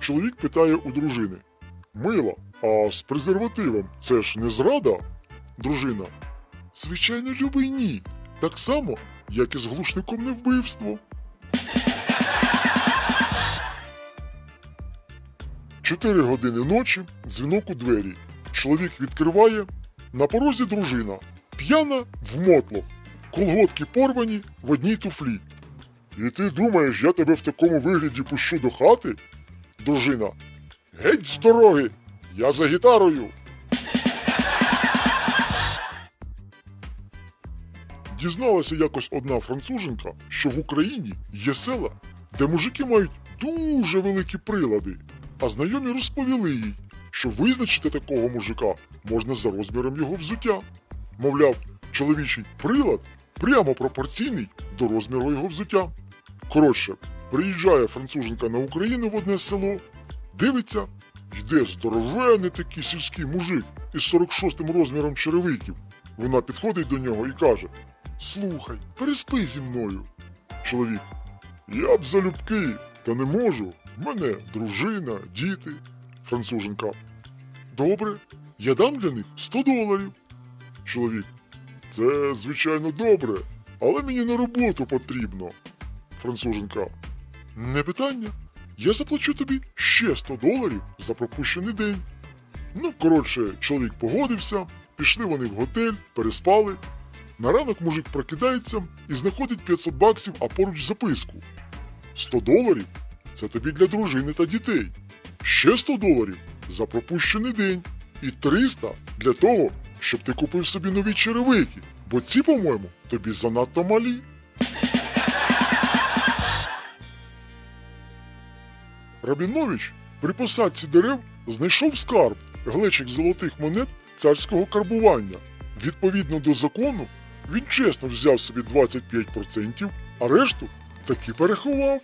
Чоловік питає у дружини: Мила, а з презервативом це ж не зрада? Дружина. Звичайно, любий ні. Так само, як і з глушником не вбивство. Чотири години ночі, дзвінок у двері. Чоловік відкриває. На порозі дружина. П'яна в мотло. Колготки порвані в одній туфлі. І ти думаєш, я тебе в такому вигляді пущу до хати? Дружина. Геть з дороги! Я за гітарою. Дізналася якось одна француженка, що в Україні є села, де мужики мають дуже великі прилади, а знайомі розповіли їй, що визначити такого мужика можна за розміром його взуття. Мовляв, чоловічий прилад прямо пропорційний до розміру його взуття. Коротше, приїжджає француженка на Україну в одне село, дивиться, йде здоровений такий сільський мужик із 46-м розміром черевиків. Вона підходить до нього і каже: Слухай, переспи зі мною. Чоловік. Я б залюбки, та не можу. Мене дружина, діти. Француженка. Добре, я дам для них 100 доларів. Чоловік. Це, звичайно, добре, але мені на роботу потрібно. Француженка. Не питання. Я заплачу тобі ще 100 доларів за пропущений день. Ну, коротше, чоловік погодився, пішли вони в готель, переспали. На ранок мужик прокидається і знаходить 500 баксів, а поруч записку. 100 доларів це тобі для дружини та дітей. Ще 100 доларів за пропущений день. І 300 для того, щоб ти купив собі нові черевики, бо ці, по-моєму, тобі занадто малі. Рабінович при посадці дерев знайшов скарб глечик золотих монет царського карбування. Відповідно до закону, він чесно взяв собі 25%, а решту таки переховав.